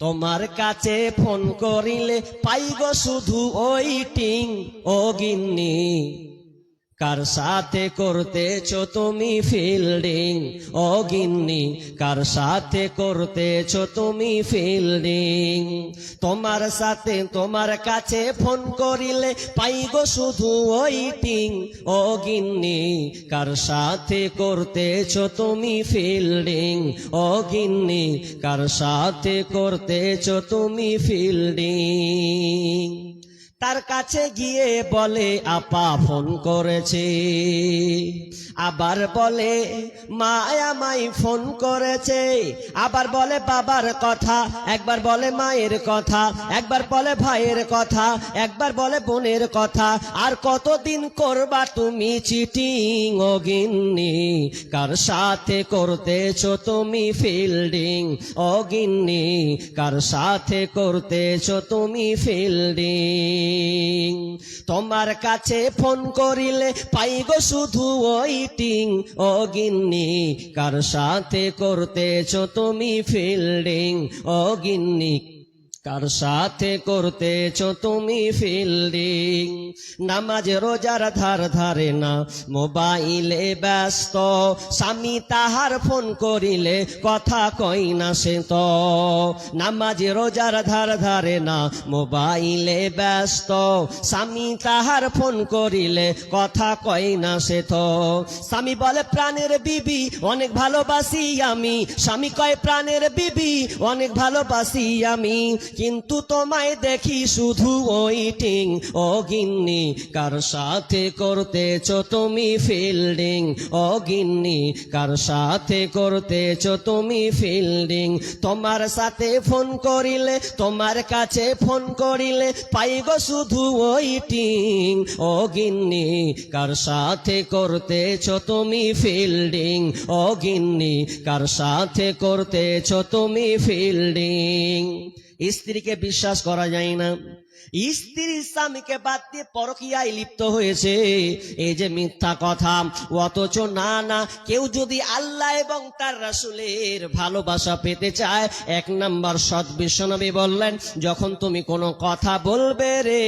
তোমার কাছে ফোন করিলে পাইগো শুধু ওই টিং ও গিন্নি। কার সাথে করতেছ তুমি ফিল্ডিং ও গিন্নি, কার সাথে করতেছ তুমি ফিল্ডিং তোমার সাথে তোমার কাছে ফোন করিলে পাইগ শুধু ওই টিং ও গিন্নি, কার সাথে করতেছ তুমি ফিল্ডিং ও গিন্নি, কার সাথে করতেছ তুমি ফিল্ডিং তার কাছে গিয়ে বলে, আপা, ফোন করেছে। আবার বলে, মায়া মাই ফোন করেছে। আবার বলে, বাবার কথা। একবার বলে, মায়ের কথা। একবার বলে, ভাইয়ের কথা। একবার বলে, বোনের কথা। আর কতদিন করবা তুমি চিটিং অগিন্নি গিন্নি? কার সাথে করতেছ তুমি ফিল্ডিং অগিন্নি কার সাথে করতেছ তুমি ফিল্ডিং? তোমার কাছে ফোন করিলে পাইগো শুধু ওইটিং ও গিন্নি, কার সাথে করতেছ তুমি ফিল্ডিং ও গিন্নি কার সাথে করতেছ তুমি ফিল্ডিং নামাজ, রোজার ধার ধারে না, মোবাইলে ব্যস্ত। স্বামী তাহার ফোন করিলে কথা কই না সে তো। নামাজ, রোজার ধার ধারে না, মোবাইলে ব্যস্ত। স্বামী তাহার ফোন করিলে কথা কই না সে তো। স্বামী বলে, প্রাণের বিবি, অনেক ভালোবাসি আমি। স্বামী কয়, প্রাণের বিবি, অনেক ভালোবাসি আমি। কিন্তু তোমায় দেখি শুধু ওইটিং ও গিন্নি, কার সাথে করতেছ তুমি ফিল্ডিং? ও গিন্নি, কার সাথে করতেছ তুমি ফিল্ডিং? তোমার সাথে ফোন করিলে, তোমার কাছে ফোন করিলে পাইগো শুধু ওইটিং ও গিন্নি, কার সাথে করতেছ তুমি ফিল্ডিং? ও গিন্নি, কার সাথে করতেছ তুমি ফিল্ডিং? স্ত্রীকে বিশ্বাস করা যায় না। স্ত্রী স্বামীকে বাদ দিয়ে পরকিয়ায় লিপ্ত হয়েছে। এই যে মিথ্যা কথা, অথচ না না, কেউ যদি আল্লাহ এবং তার রাসুলের ভালোবাসা পেতে চায়, এক নাম্বার সৎ বিশ্বনবী বললেন, যখন তুমি কোনো কথা বলবে রে,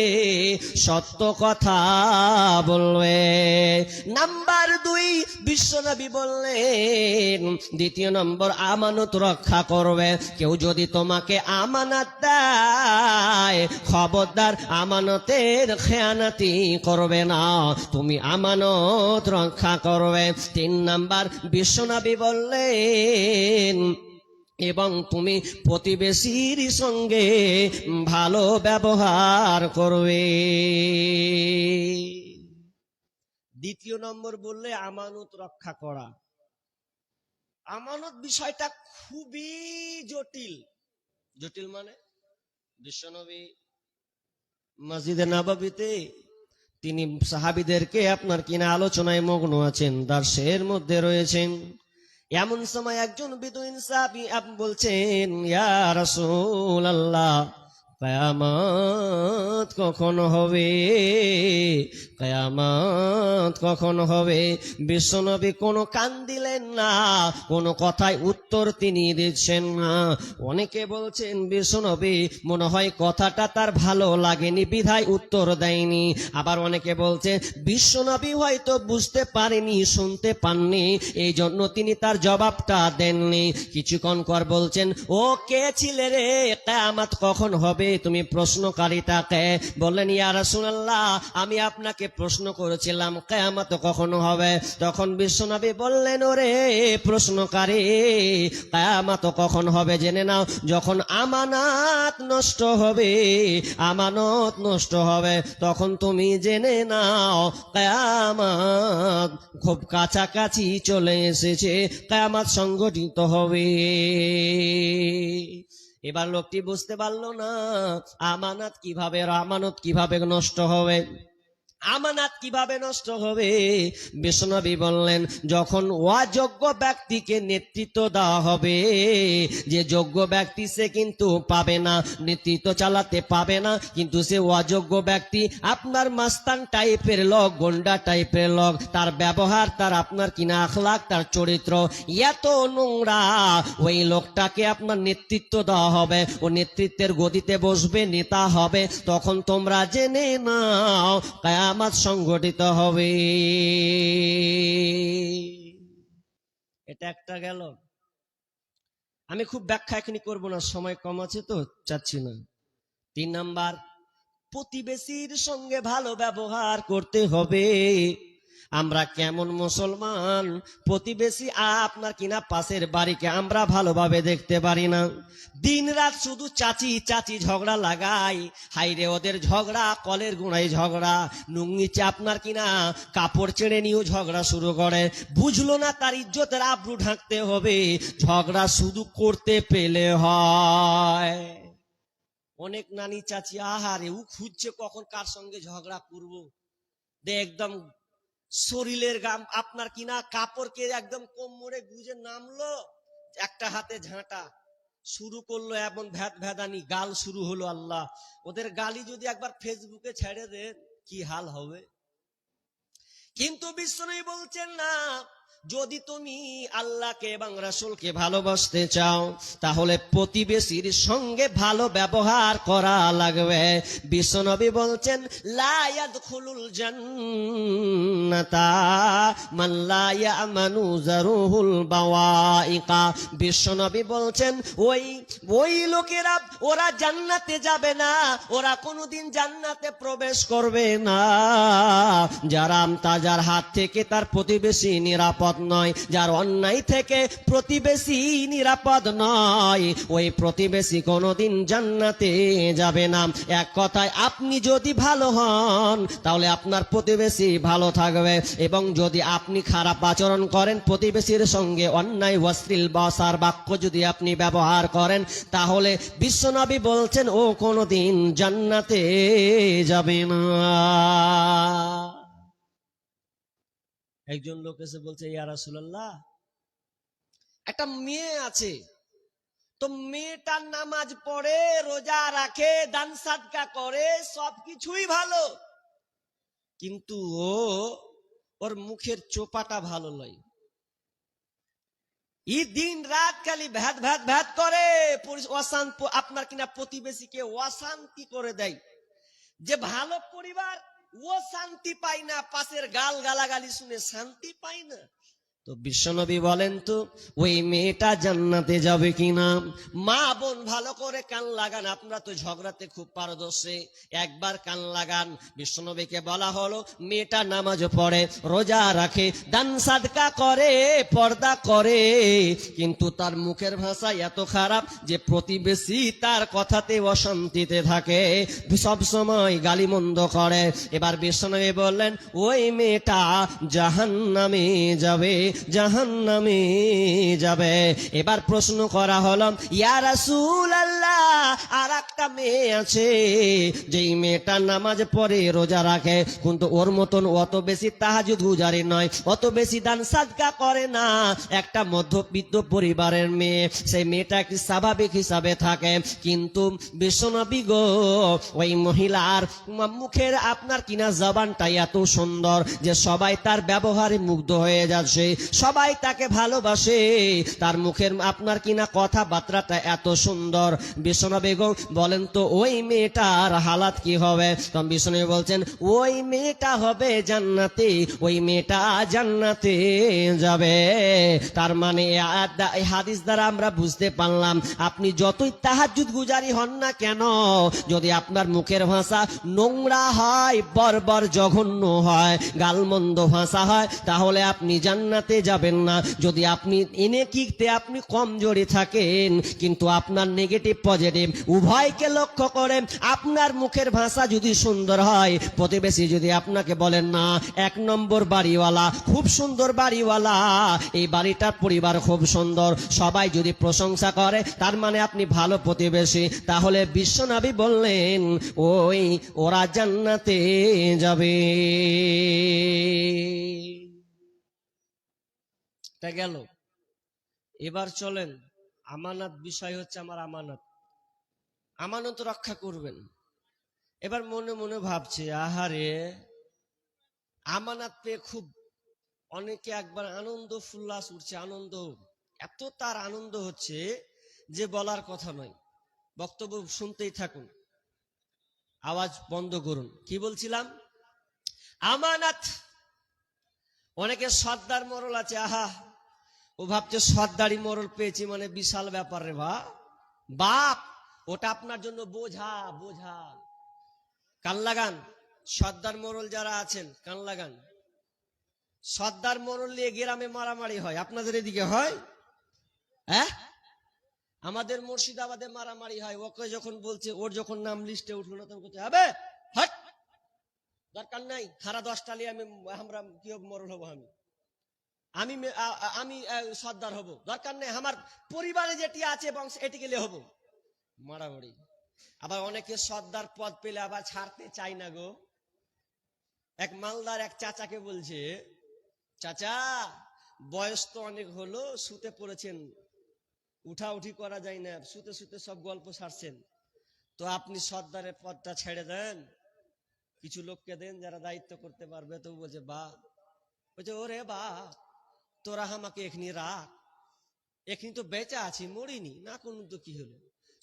সত্য কথা বলবে। নাম্বার দুই, বিশ্বনবী বললেন, দ্বিতীয় নম্বর, আমানত রক্ষা করবে। কেউ যদি তোমাকে আমানত দেয় খবরদার আমানতের খেয়ানাতি করবে না। তুমি আমানত রক্ষা করবে। তিন নাম্বার বিশ্বনবী বললেন, এবং তুমি প্রতিবেশীর সঙ্গে ভালো ব্যবহার করবে। দ্বিতীয় নম্বর বললে, আমানত রক্ষা করা। আমানত বিষয়টা খুবই জটিল। জটিল মানে বিশ্বনবী মসজিদে নাবাবিতে তিনি সাহাবিদেরকে আপনার কিনা আলোচনায় মগ্ন আছেন, দার্শের মধ্যে রয়েছেন। এমন সময় একজন বিদুইন সাহাবি আপনি বলছেন, ইয়া রাসূল আল্লাহ কয়ামত কখন হবে? কয়ামত কখন হবে? বিশ্বনবী কোনো কান দিলেন না, কোনো কথায় উত্তর তিনি দিচ্ছেন না। অনেকে বলছেন, বিশ্বনবী, মনে হয় কথাটা তার ভালো লাগেনি, বিধায় উত্তর দেয়নি। আবার অনেকে বলছে বিশ্বনবী হয়তো বুঝতে পারেনি, শুনতে পাননি এই জন্য তিনি তার জবাবটা দেননি। কিছুক্ষণ পর বলছেন, ও কে ছিলে রে? কেয়ামত কখন হবে? তুমি প্রশ্নকারীটাকে বললেন, ইয়া রাসূলুল্লাহ, আমি আপনাকে প্রশ্ন করেছিলাম, কেয়ামত কখনো হবে? তখন বিশ্বনবী বললেন, ওরে প্রশ্নকারী, কেয়ামত কখন হবে জেনে নাও, যখন আমানত নষ্ট হবে, আমানত নষ্ট হবে, তখন তুমি জেনে নাও, কেয়ামত খুব কাছাকাছি চলে এসেছে, কেয়ামত সংগঠিত হবে। এবার লোকটি বুঝতে পারল না আমানত কীভাবে আমানত কীভাবে নষ্ট হবে। আমানাত কীভাবে নষ্ট হবে? বিষ্ণবী বললেন, যখন অযোগ্য ব্যক্তিকে নেতৃত্ব দেওয়া হবে, যে যোগ্য ব্যক্তি সে কিন্তু পাবে না, নেতৃত্ব চালাতে পাবে না, কিন্তু সে অযোগ্য ব্যক্তি আপনার মাস্তান টাইপের লোক, গন্ডা টাইপের লোক, তার ব্যবহার, তার আপনার কিনা আখলাক, তার চরিত্র, এত নোংরা, ওই লোকটাকে আপনার নেতৃত্ব দেওয়া হবে, ও নেতৃত্বের গদিতে বসবে, নেতা হবে, তখন তোমরা জেনে নাও কায়ামাত সংগঠিত হবে। এটা একটা গেল। আমি খুব ব্যাখ্যা এখনই করব না, সময় কম আছে তো, চাচ্ছি না। তিন নাম্বার, প্রতিবেশীর সঙ্গে ভালো ব্যবহার করতে হবে। আমরা কেমন মুসলমান? প্রতিবেশী আপনার কিনা পাশের বাড়িকে আমরা ভালোভাবে দেখতে পারি না। দিন রাত শুধু চাচি চাচি ঝগড়া লাগাই। হাইরে ওদের ঝগড়া, কলের গুঁড়াই ঝগড়া। নুঙ্গিছে আপনার কিনা কাপড় চেড়ে নিয়েও ঝগড়া শুরু করে। বুঝলো না তার ইজ্জতের আব্রু ঢাকতে হবে। ঝগড়া শুধু করতে পেলে হয়। অনেক নানি চাচি, আহারে, ও খুঁজছে কখন কার সঙ্গে ঝগড়া করব। দে একদম শরীরের গাম, আপনার কিনা কাপড়কে একদম কোমরে গুজে নামলো, একটা হাতে ঝাঁটা, শুরু করল এমন ভ্যাদ ভ্যাদানি, গাল শুরু হলো আল্লাহ। ওদের গালি যদি একবার ফেসবুকে ছেড়ে দেন, কি হাল হবে? কিন্তু বিষ্ণু বলছেন না যদি তুমি আল্লাহকে এবং রাসূলকে ভালোবাসতে চাও, তাহলে প্রতিবেশীর সঙ্গে ভালো ব্যবহার করা লাগবে। বিশ্বনবী বলছেন, লা ইয়াদখুলুল জান্নাতা, মান লা ইয়ামানু জারুহুল বাওয়াইকা। বিশ্বনবী বলছেন, ওই ওই লোকেরা, ওরা জান্নাতে যাবে না, ওরা কোনোদিন জান্নাতে প্রবেশ করবে না। যারা তাজার হাত থেকে তার প্রতিবেশী নিরাপদ নয়, যার অন্যায় থেকে প্রতিবেশী নিরাপদ নয়। ওই প্রতিবেশী কোনোদিন জান্নাতে যাবে না। এক কথায়, আপনি যদি ভালো হন, তাহলে আপনার প্রতিবেশী ভালো থাকবে। এবং যদি আপনি খারাপ আচরণ করেন, প্রতিবেশীর সঙ্গে অন্যায়, অশ্লীল বসার বাক্য যদি আপনি ব্যবহার করেন, তাহলে বিশ্বনবী বলছেন, ও কোনোদিন জান্নাতে যাবে না। একজন লোক এসে বলছে, ইয়া রাসূলুল্লাহ, একটা মেয়ে আছে। তো মেয়েটার নামাজ পড়ে, রোজা রাখে, দান সাদকা করে, সবকিছুই ভালো। কিন্তু ও, ওর মুখের চোপাটা ভালো নয়। ই দিন রাত খালি ভ্যাদ ভ্যাদ ভ্যাদ করে অশান্ত, আপনার কিনা প্রতিবেশীকে অশান্তি করে দেয়। যে ভালো পরিবার ও শান্তি পায় না পাশের গাল গালাগালি শুনে শান্তি পায় না। তো বিশ্বনবী বলেন তো, ওই মেয়েটা জান্নাতে যাবে কিনা? মা, বোন, ভালো করে কান লাগান আপনারা তো ঝগড়াতে খুব পারদর্শী। একবার কান লাগান, বিশ্বনবীকে বলা হলো, মেয়েটা নামাজ পড়ে, রোজা রাখে, দান সাদকা করে, পর্দা করে। কিন্তু তার মুখের ভাষা এত খারাপ যে প্রতিবেশী তার কথাতে অশান্তিতে থাকে, সব সময় গালিমন্দ করে। এবার বিশ্বনবী বললেন, ওই মেয়েটা জাহান নামে যাবে। জাহান নামে যাবে। এবার প্রশ্ন করা হলো, ইয়া রাসূল আল্লাহ আর একটা মেয়ে আছে, যেই মেয়েটা নামাজ পড়ে, রোজা রাখে। কিন্তু ওর মতন অত বেশি তাহাজুদ গুজারি নয়, অত বেশি দান সাদকা করে না। একটা মধ্যবিত্ত পরিবারের মেয়ে সেই মেয়েটা একটি স্বাভাবিক হিসাবে থাকে। কিন্তু বিশ্বনবী ওই মহিলার মুখের আপনার কিনা জবানটাই এত সুন্দর যে সবাই তার ব্যবহারে মুগ্ধ হয়ে যাচ্ছে। সবাই তাকে ভালোবাসে। তার মুখের আপনার কিনা কথাবার্তাটা এত সুন্দর। বিশ্বনবী বেগম বলেন তো, ওই মেয়েটার হালাত কি হবে? তখন বিশ্বনবী বলছেন, ওই মেয়েটা হবে জান্নাতে, ওই মেয়েটা জান্নাতে যাবে। তার মানে হাদিস দ্বারা আমরা বুঝতে পারলাম, আপনি যতই তাহাজুদ গুজারি হন না কেন, যদি আপনার মুখের ভাষা নোংরা হয়, বর্বর জঘন্য হয়, গালমন্দ ভাষা হয়, তাহলে আপনি জান্নাতে জান্নাতে যাবেন না। যদি আপনি এনে কিতে আপনি কমজোরি থাকেন, কিন্তু আপনার নেগেটিভ পজিটিভ উভয়কে লক্ষ্য করে আপনার মুখের ভাষা যদি সুন্দর হয়, প্রতিবেশী যদি আপনাকে বলেন, না, এক নম্বর বাড়িওয়ালা, খুব সুন্দর বাড়িওয়ালা, এই বাড়িটার পরিবার খুব সুন্দর, সবাই যদি প্রশংসা করে, তার মানে আপনি ভালো প্রতিবেশী। তাহলে বিশ্বনবী বললেন, ওই, ওরা জান্নাতে যাবে। তা গেল। এবার চলেন, আমানত বিষয় হচ্ছে আমার আমানত। আমানত রক্ষা করবেন। এবার মনে মনে ভাবছে, আহারে, আমানত পেয়ে খুব অনেকে একবার আনন্দ ফুল্লাস উঠছে, আনন্দ। এত তার আনন্দ হচ্ছে যে বলার কথা নয়। বক্তব্য শুনতেই থাকুন। আওয়াজ বন্ধ করুন। কি বলছিলাম? আমানত! অনেকে সর্দার মরল আছে, আহা! ও ভাবছে, সর্দারি মরল পেয়েছি মানে বিশাল ব্যাপার রে বা বাপ, ওটা আপনার জন্য বোঝা বোঝা। কান লাগান, সর্দার মোরল যারা আছেন, কান লাগান। সর্দার মোরল নিয়ে গ্রামে মারামারি হয়, আপনাদের এদিকে হয়? হ্যাঁ? আমাদের মুর্শিদাবাদে মারামারি হয়, ওকে যখন বলছে, ওর যখন নাম লিস্টে উঠল না, তখন হবে হট! দরকার নাই, হারা দশটা নিয়ে আমি, আমরা কি মরল হব আমি? আমি আমি সর্দার হব। দরকার নেই, আমার পরিবারে যেটি আছে বংশ এটিকে লিয়ে হব। মারামারি। আবার অনেকে সর্দার পদ পেলে আবার ছাড়তে চাই না গো। এক মালদার এক চাচাকে বলছে, চাচা, বয়স তো অনেক হলো, শুতে পড়েছেন। উঠা উঠি করা যায় না, শুতে শুতে সব গল্প সারছেন। তো আপনি সর্দারের পদটা ছেড়ে দেন। কিছু লোককে দেন যারা দায়িত্ব করতে পারবে। তো বলছে বা বলছে, ওরে বা তোরা আমাকে এখানে রাখ। এখানে তো বেঁচে আছি, মরিনি। না, কোন তো কি হলো?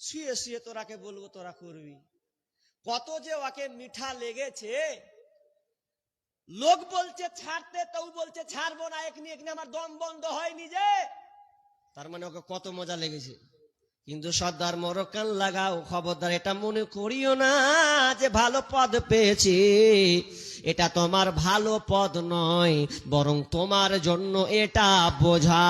শুয়ে শুয়ে তোরাকে বলব, তোরা করবি। কত যে ওকে মিঠা লেগেছে, লোক বলছে ছাড়তে তাও বলছে ছাড়বো না। এখানে এখানে আমার দম বন্ধ হয়নি যে। তার মানে ওকে কত মজা লেগেছে। কিন্তু সর্দার মরকান লাগাও খবরদার, এটা মনে করিও না যে ভালো পদ পেয়েছি। এটা তোমার ভালো পদ নয়, বরং তোমার জন্য এটা বোঝা।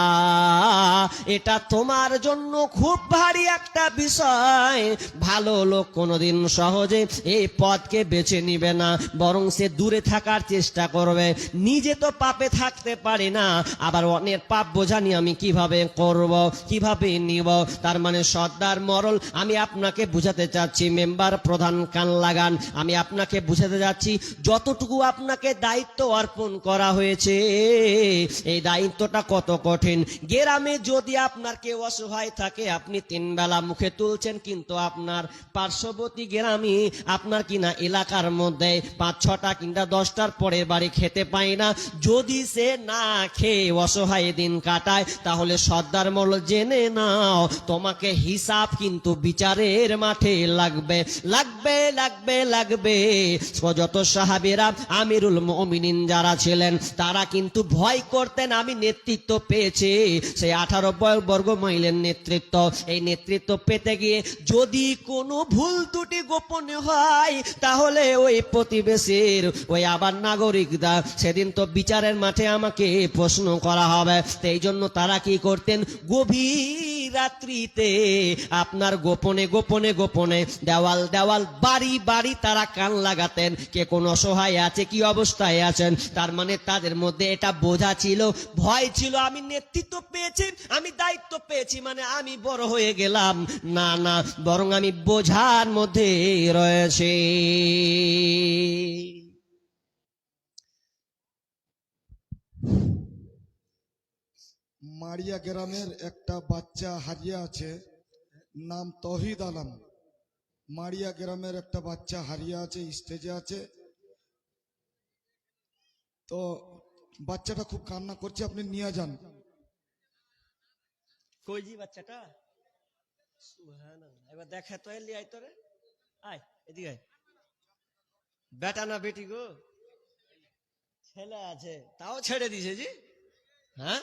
এটা তোমার জন্য খুব ভারী একটা বিষয়। ভালো লোক কোনোদিন সহজে এই পদকে বেছে নিবে না, বরং সে দূরে থাকার চেষ্টা করবে। নিজে তো পাপে থাকতে পারে না, আবার অনেক পাপ বোঝা নিয়ে আমি কীভাবে করব, কীভাবে নিব? তার মানে সর্দার মরল, আমি আপনাকে বুঝাতে চাচ্ছি, মেম্বার প্রধান কান লাগান আমি আপনাকে বুঝাতে যাচ্ছি যতটুকু আপনাকে দায়িত্ব অর্পণ করা হয়েছে, এই দায়িত্বটা কত কঠিন? গ্রামে যদি আপনার কেউ অসহায় থাকে, আপনি তিন বেলা মুখে তুলছেন, কিন্তু আপনার পার্শ্ববর্তী গ্রামে আপনার কিনা এলাকার মধ্যে পাঁচ ছটা কিংবা দশটার পরের বাড়ি খেতে পায় না। যদি সে না খেয়ে অসহায় দিন কাটায়, তাহলে সর্দার মল জেনে নাও, তোমাকে হিসাব কিন্তু বিচারের মাঠে লাগবে লাগবে লাগবে লাগবে। যত সাহাবেরা, আমিরুল মমিনিন যারা ছিলেন, তারা কিন্তু ভয় করতেন আমি নেতৃত্ব পেয়েছি। সেই আঠারো বর্গ মাইলের নেতৃত্ব, এই নেতৃত্ব পেতে গিয়ে যদি কোনো ভুল ত্রুটি গোপনে হয়, তাহলে ওই প্রতিবেশীর, ওই আবার নাগরিকরা সেদিন তো বিচারের মাঠে আমাকে প্রশ্ন করা হবে। এই জন্য তারা কি করতেন? গভীর রাত্রিতে আপনার গোপনে গোপনে গোপনে দেওয়াল দেওয়াল বাড়ি বাড়ি তারা কান লাগাতেন। কে কোন অসহায় আছে, কি অবস্থায় আছেন? তার মানে তাদের মধ্যে এটা বোঝা ছিল, ভয় ছিল, আমি নেতৃত্ব পেয়েছি, আমি দায়িত্ব পেয়েছি মানে আমি বড় হয়ে গেলাম। না না, বরং আমি বোঝার মধ্যে রয়েছে। মারিয়া গ্রামের একটা বাচ্চা হারিয়ে আছে, নাম তহিদ আলম। মারিয়া গ্রামের একটা বাচ্চা হারিয়ে আছে, স্টেজে আছে। তো বাচ্চাটা খুব কান্না করছে, আপনি নিয়ে যান। কই জি বাচ্চাটা। এবার দেখে তো এলি আয় তোরে। আয়, এদিকে আয়। বেটা না বেটি গো? ছেলে আছে, তাও ছেড়ে দিছে জি। হ্যাঁ?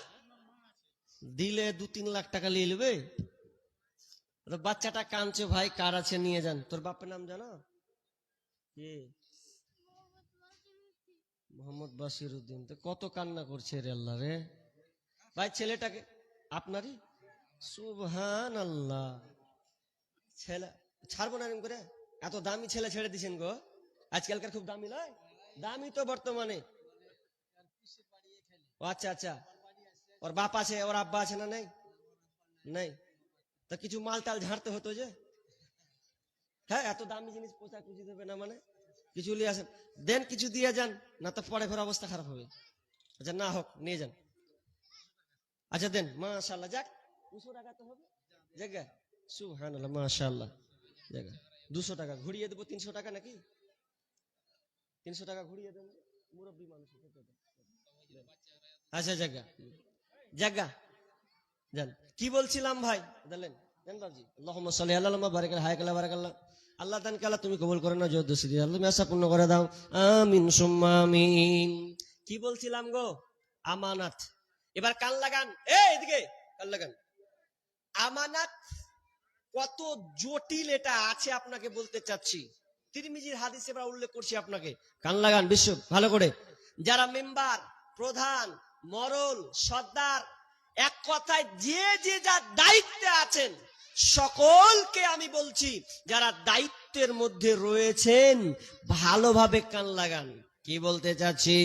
দিলে দু তিন লাখ টাকা নিয়ে নেবে? বাচ্চাটা কাঁদছে, ভাই, কার আছে? নিয়ে যান। তোর বাপের নাম জানো? কি? মোহাম্মদ বাসির উদ্দিন তো কত কান্না করছে রে আল্লাহ রে। ভাই, ছেলেটাকে আপনারই? সুবহান আল্লাহ ছেলে, ছাড়বো না করে? এত দামি ছেলে ছেড়ে দিছেন গো। আজকালকার খুব দামি নয়? দামি তো বর্তমানে। আচ্ছা আচ্ছা। ওর বাপ আছে ওর আব্বা আছে না নেই নেই তো কিছু মাল টাল ঝাড়তে হতো যে হ্যাঁ এত দামি জিনিস পোষা কুচি দেবে না মানে কিছু নিয়ে আসেন দেন কিছু দিয়ে যান না তো পরে ফের অবস্থা খারাপ হবে আচ্ছা না হোক নিয়ে যান আচ্ছা দেন মাশাল্লাহ যাক দুশো টাকা তো হবে জায়গা সুবহানাল্লাহ মাশাল্লাহ জায়গা দুশো টাকা ঘুরিয়ে দেবো তিনশো টাকা নাকি তিনশো টাকা ঘুরিয়ে দেন মুরব্বী মানুষ আচ্ছা জায়গা যান কি বলছিলাম ভাই? আল্লাহ তুমি করে না পূর্ণ করে দাও। আমিন কি বলছিলাম গো? আমানাত। এবার কান লাগান। এদিকে, কান লাগান। আমানাত কত জটিল এটা আছে আপনাকে বলতে চাচ্ছি। তিরমিজির হাদিস এবার উল্লেখ করছি আপনাকে। কান লাগান, বিশ্ব, ভালো করে। যারা মেম্বার, প্রধান মরল সর্দার, এক কথায় যে যে যার দায়িত্বে আছেন, সকলকে আমি বলছি, যারা দায়িত্বের মধ্যে রয়েছেন, ভালোভাবে কান লাগান। কি বলতে চাচ্ছি?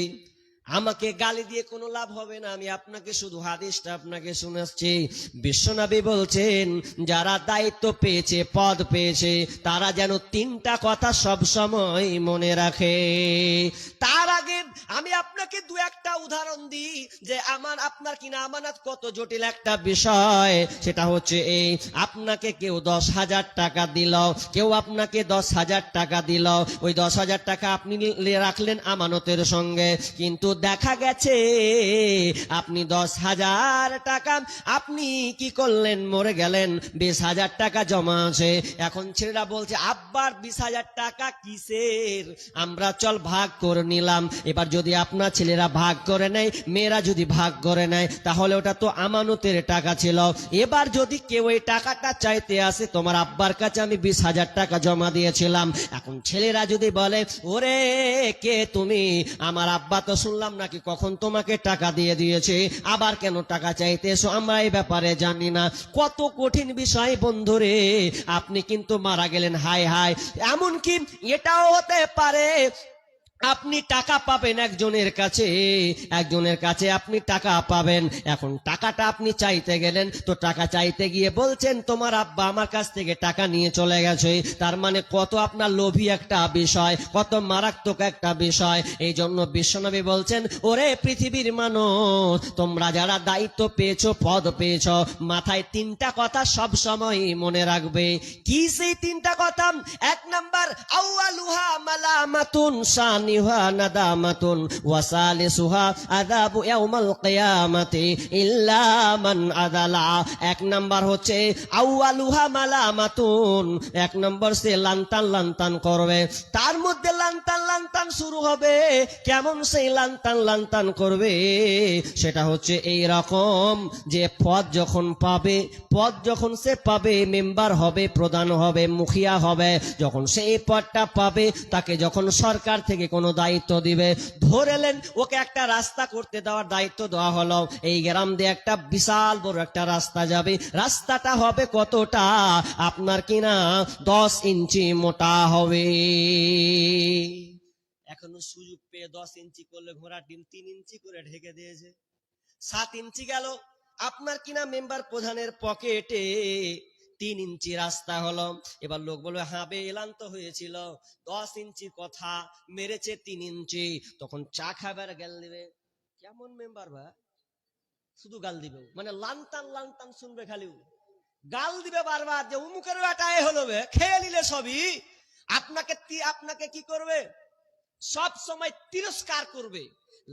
আমাকে গালি দিয়ে কোনো লাভ হবে না। আমি আপনাকে শুধু হাদিসটা আপনাকে শোনাচ্ছি বিশ্বনবী বলছেন, যারা দায়িত্ব পেয়েছে, পদ পেয়েছে, তারা যেন তিনটা কথা সব সময় মনে রাখে। তার আগে আমি আপনাকে দু একটা উদাহরণ দিই যে আমার, আপনার কিনা আমানত কত জটিল একটা বিষয়। সেটা হচ্ছে এই, আপনাকে কেউ দশ হাজার টাকা দিল, কেউ আপনাকে দশ হাজার টাকা দিল। ওই দশ হাজার টাকা আপনি রাখলেন আমানতের সঙ্গে, কিন্তু দেখা গেছে, আপনি দশ হাজার টাকা, আপনি কি করলেন? মরে গেলেন, বিশ হাজার টাকা জমা আছে। এখন ছেলেরা বলছে, আব্বার বিশ হাজার টাকা কিসের? আমরা চল ভাগ করে নিলাম। এবার যদি আপনার ছেলেরা ভাগ করে নেয়, মেয়েরা যদি ভাগ করে নেয়, তাহলে ওটা তো আমানতের টাকা ছিল। এবার যদি কেউ এই টাকাটা চাইতে আসে, তোমার আব্বার কাছে আমি বিশ হাজার টাকা জমা দিয়েছিলাম। এখন ছেলেরা যদি বলে, ওরে, কে তুমি? আমার আব্বা তো শুনলাম নাকি কখন তোমাকে টাকা দিয়ে দিয়েছে? আবার কেন টাকা চাইতে এসো আমরা এই ব্যাপারে জানি না। কত কঠিন বিষয় বন্ধুরে, আপনি কিন্তু মারা গেলেন হাই হাই এমনকি এটাও হতে পারে আপনি টাকা পাবেন একজনের কাছে একজনের কাছে আপনি টাকা পাবেন। এখন টাকাটা আপনি চাইতে গেলেন, তো টাকা চাইতে গিয়ে বলছেন, তোমার আব্বা আমার কাছ থেকে টাকা নিয়ে চলে গেছে। তার মানে কত আপনার লোভী একটা বিষয়, কত মারাত্মক একটা বিষয়। এই জন্য বিশ্বনবী বলছেন, ওরে পৃথিবীর মানুষ, তোমরা যারা দায়িত্ব পেয়েছ, পদ পেয়েছ, মাথায় তিনটা কথা সব সময় মনে রাখবে। কি সেই তিনটা কথা? এক নাম্বার, আউয়ালুহা মালামাতুন সানিহা নাদামাতুন ওয়া সালিসুহা আযাবু ইয়াউমাল কিয়ামাতি ইল্লা মান আদালা এক নাম্বার হচ্ছে আউয়ালুহা মালামাতুন। এক নাম্বার সে লান্তান লান্তান করবে। তার মধ্যে লান্তান লান্তান শুরু হবে। কেমন সেই লান্তান লান্তান করবে? সেটা হচ্ছে এই রকম যে পদ যখন পাবে, পদ যখন সে পাবে, মেম্বার হবে, প্রধান হবে, মুখিয়া হবে, যখন সেই পদটা পাবে, তাকে যখন সরকার থেকে কোনো দায়িত্ব দিবে। ধরেলেন ওকে একটা রাস্তা করতে দেওয়ার দায়িত্ব দেওয়া হলো। এই গ্রাম দিয়ে একটা বিশাল বড় একটা রাস্তা যাবে। রাস্তাটা হবে কতটা? আপনার কিনা দশ ইঞ্চি মোটা হবে। এখনও সুযোগ পেয়ে দশ ইঞ্চি করলে ঘোড়ার ডিম তিন ইঞ্চি করে ঢেকে দিয়েছে। সাত ইঞ্চি গেল। আপনার কিনা মেম্বার প্রধানের পকেটে তিন ইঞ্চি রাস্তা হলো। এবার লোক বলবে হাবে এলান তো হয়েছিল। দশ ইঞ্চি কথা, মেরেছে তিন ইঞ্চি। তখন চা খাবার গেল দিবে। কেমন মেম্বার বা? শুধু গাল দিবে মানে লানতান লানতান শুনবে খালি গাল দিবে বারবার যে উমুকের বেটায় হলো খেয়ে নিলে সবই। আপনাকে আপনাকে কি করবে? সব সময় তিরস্কার করবে।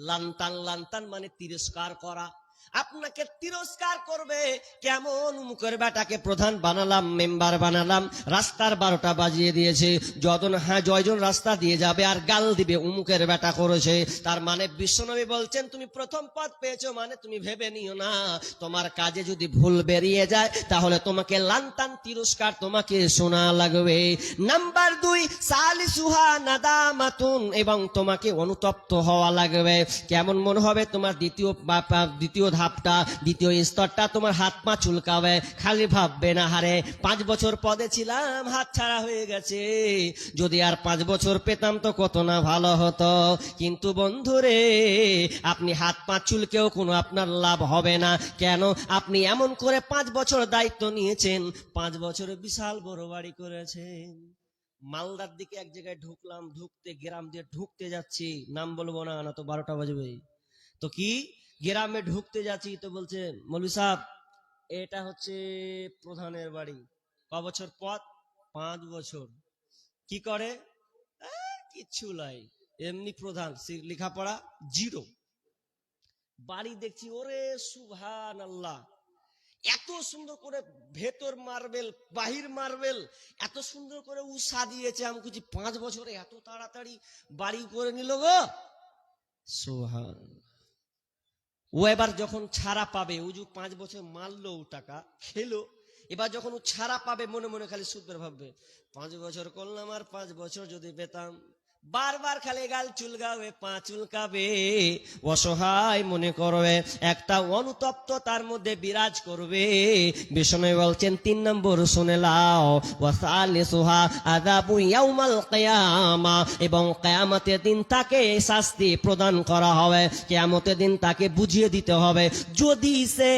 লান্তান লান্তান মানে তিরস্কার করা। আপনাকে তিরস্কার করবে। কেমন মুখের বেটাকে প্রধান বানালাম, মেম্বার বানালাম, রাস্তার বারোটা বাজিয়ে দিয়েছে। যজন হ্যাঁ জয়জন রাস্তা দিয়ে যাবে আর গাল দিবে, উমুকের বেটা করেছে। তার মানে বিশ্বনবী বলছেন, তুমি প্রথম পদ পেয়েছ মানে তুমি ভেবে নিও না। তোমার কাজে যদি ভুল বেরিয়ে যায়, তাহলে তোমাকে লান্তান তিরস্কার তোমাকে শোনা লাগবে। নাম্বার দুই, সালিসুহা নাদামাতুন এবং তোমাকে অনুতপ্ত হওয়া লাগবে। কেমন মনে হবে? তোমার দ্বিতীয় দ্বিতীয় ধাপটা দ্বিতীয় স্তরটা তোমার হাত পা চুলকাবে, খালি ভাববে না, হারে, পাঁচ বছর পদে ছিলাম, হাত ছাড়া হয়ে গেছে। যদি আর পাঁচ বছর পেতাম তো কত না ভালো হতো। কিন্তু বন্ধুরে, আপনি হাত পা চুলকেও কোনো আপনার লাভ হবে না। কেন? আপনি এমন করে পাঁচ বছর দায়িত্ব নিয়েছেন, পাঁচ বছরে বিশাল বড় বাড়ি করেছেন। মালদার দিকে এক জায়গায় ঢুকলাম, ঢুকতে, গ্রাম দিয়ে ঢুকতে যাচ্ছি, নাম বলব না না তো বারোটা বাজবে। তো কি? গ্রামে ঢুকতে যাচ্ছি তো বলছে, মৌলী সাহেব, এটা হচ্ছে প্রধানের বাড়ি। ক বছর পথ পাঁচ বছর। কি করে? কিচ্ছু নাই। এমনি প্রধান লেখাপড়া জিরো। বাড়ি দেখছি, ওরে সুভান আল্লাহ এত সুন্দর করে ভেতর মার্বেল, বাহির মার্বেল, এত সুন্দর করে উ সাজিয়েছে আমি কিছু পাঁচ বছরে এত তাড়াতাড়ি বাড়ি করে নিল গো? সোহান ও এবার যখন ছাড়া পাবে উজু পাঁচ বছর মারলো ও টাকা, খেলো। এবার যখন ও ছাড়া পাবে, মনে মনে খালি সুন্দর ভাববে, পাঁচ বছর করলাম আর পাঁচ বছর যদি পেতাম। বারবার খালি গাল চুলকাবে পা চুলকাবে, অসহায় মনে করবে, একটা অনুতপ্ত তার মধ্যে বিরাজ করবে। বিষ্ণু বলছেন, তিন নম্বর শুনে লাও সোহা আদাবু ইয়াউমাল কিয়ামা, এবং কিয়ামতের দিন তাকে শাস্তি প্রদান করা হবে, কিয়ামতের দিন তাকে বুঝিয়ে দিতে হবে। যদি সে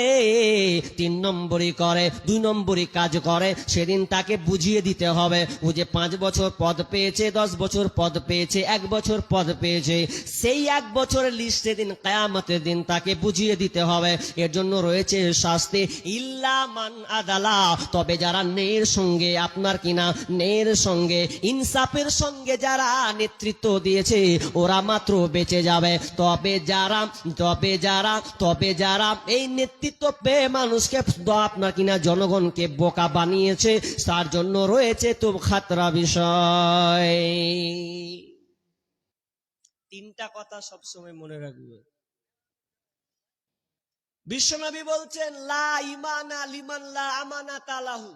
তিন নম্বরই করে, দুই নম্বরই কাজ করে, সেদিন তাকে বুঝিয়ে দিতে হবে। ও যে পাঁচ বছর পদ পেয়েছে, দশ বছর পদ পেয়েছে এক বছর পদ পেয়েছে। সেই এক বছরের লিস্ট সেদিন কায়ামতের দিন তাকে বুঝিয়ে দিতে হবে। এর জন্য রয়েছে শাস্তি, ইল্লা মান আদালা। তবে যারা নের সঙ্গে, আপনার কিনা নের সঙ্গে, ইনসাফের সঙ্গে যারা নেতৃত্ব দিয়েছে, ওরা মাত্র বেঁচে যাবে। তবে যারা তবে যারা তবে যারা এই নেতৃত্ব পেয়ে মানুষকে আপনার কিনা জনগণকে বোকা বানিয়েছে, তার জন্য রয়েছে তো খাতরা বিষয়। তিনটা কথা সবসময় মনে রাখবে। বিশ্বনবী বলছেন লা ইমানা লিমান লা আমানা তালাহু